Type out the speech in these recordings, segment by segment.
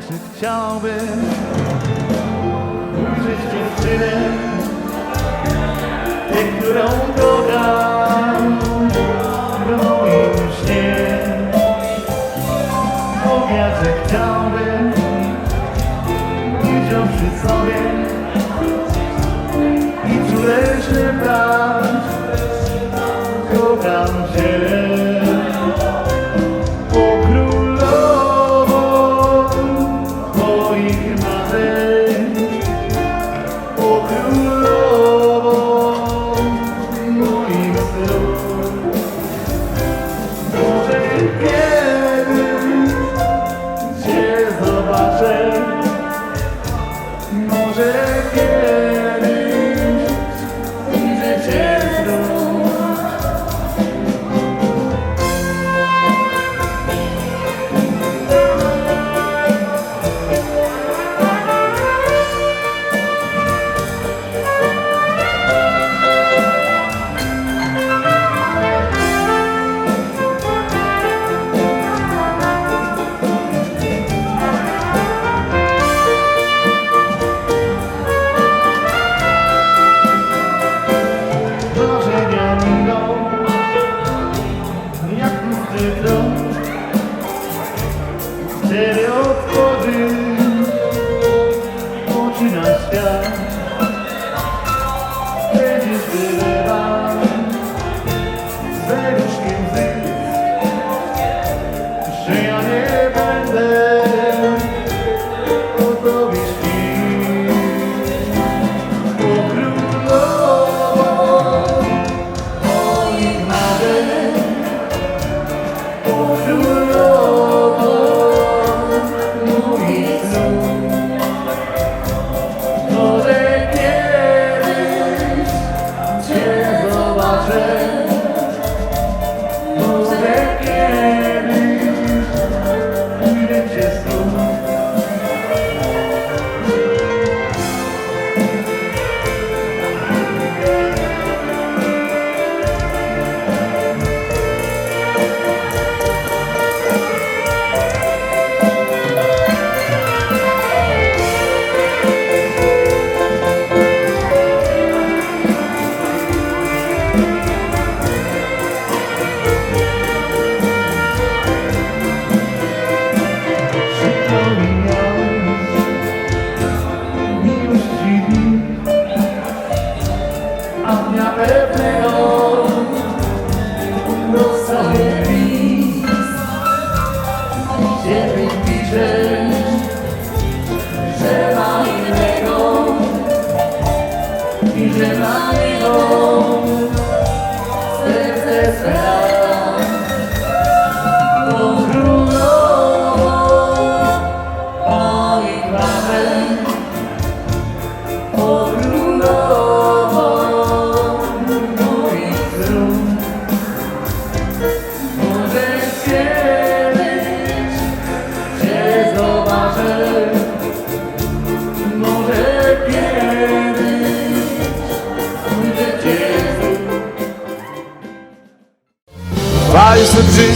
czy chciałbym ujrzeć dziewczynę, tę, którą kocham w moim śnie. Mówię, że chciałbym, ujrzeć przy sobie,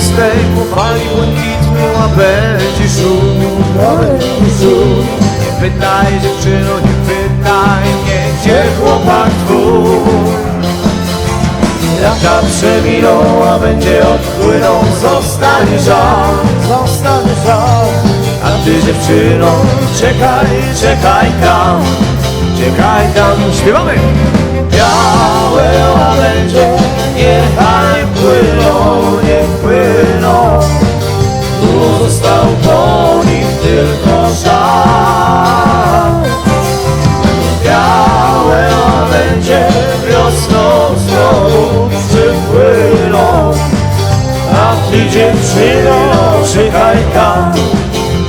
czystej powali błękitnej łabędzi szum, łabędzi szum. Nie pytaj dziewczyno, nie pytaj mnie, gdzie chłopak twój. Lata przeminą, a będzie odpłyną, zostanie żal, zostanie żal. A ty dziewczyno, czekaj, czekaj tam, czekaj tam, śpiewamy! Białe łabędzie, niechaj płyną, płyną. Tu został po nich tylko żal. Białe łabędzie wiosną znowu przypłyną. A ty dziewczyno, czekaj tam,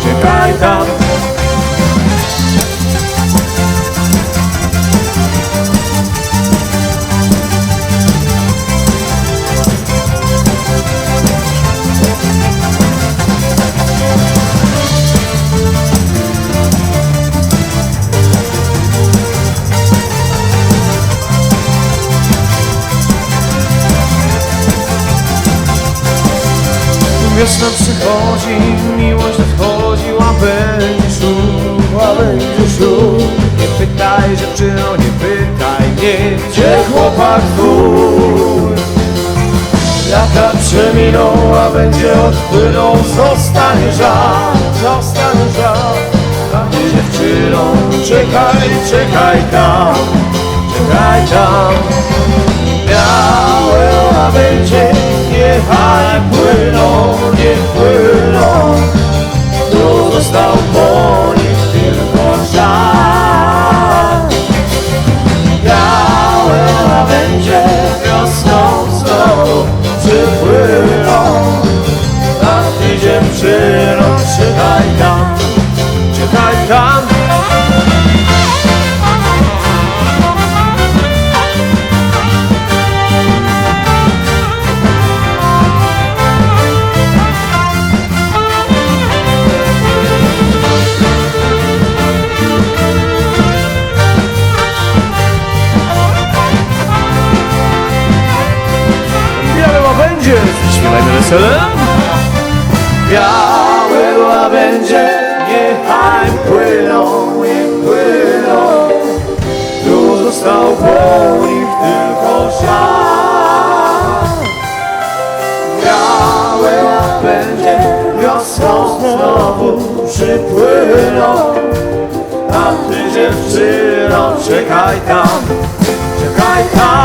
czekaj tam Nie pytaj dziewczyno, nie pytaj mnie, gdzie chłopak twój. Lata przeminą, a będzie odpłyną, zostanie żal, zostanie żal. A ty dziewczyno, czekaj, czekaj tam, czekaj tam. Białe łabędzie, niechaj płyną, niech płyną. Tu został po weselem. Białe łabędzie, niechaj płyną, niech płyną. Tu został po nich tylko żal. Białe łabędzie, wiosną znowu przypłyną. A ty dziewczyno, czekaj tam, czekaj tam.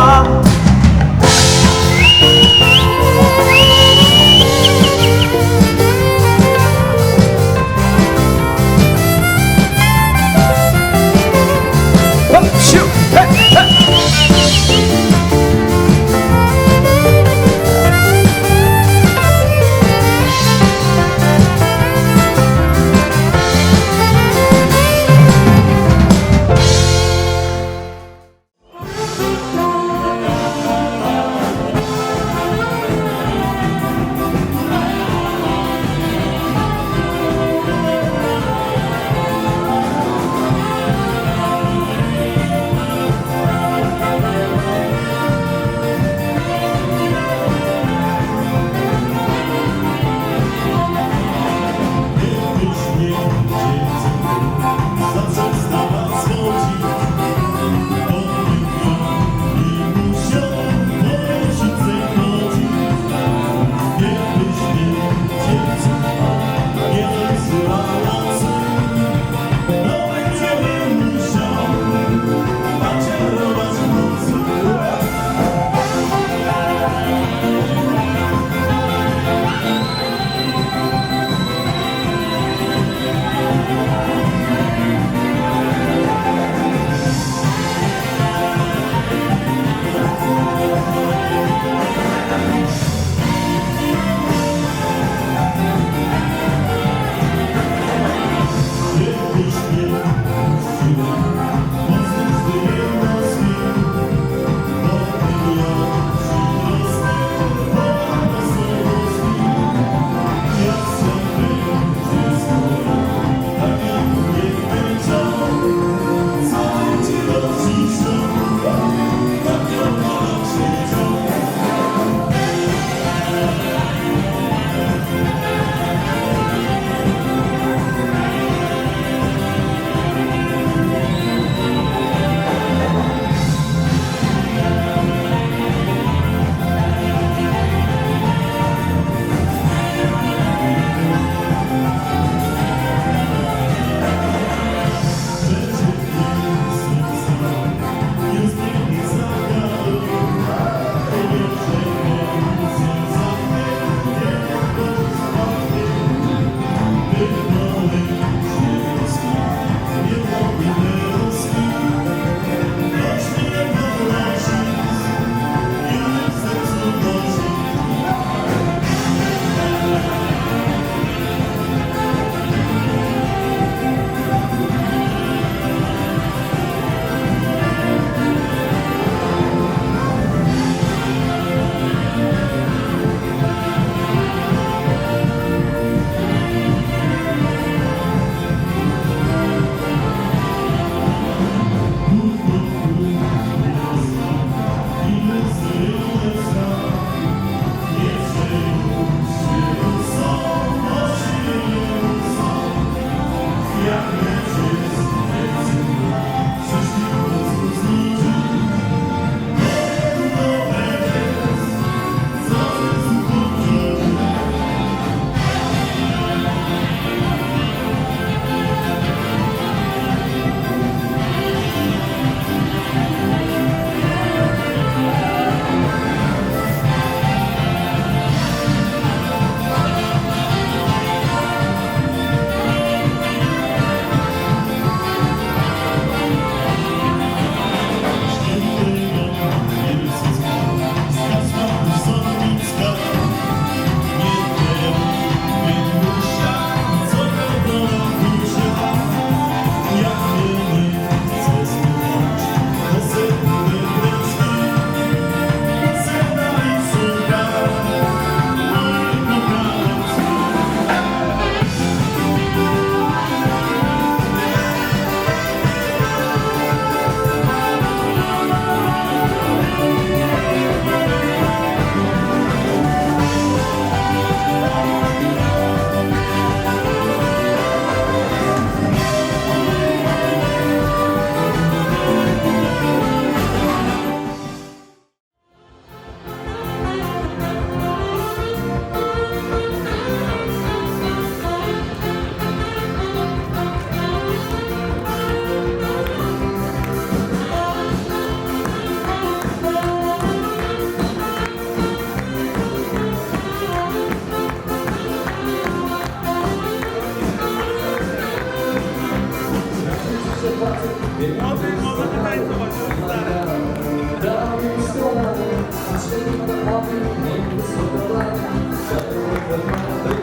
still running. I'm still for the coffee. Name is Silverlight. Settle with the mother.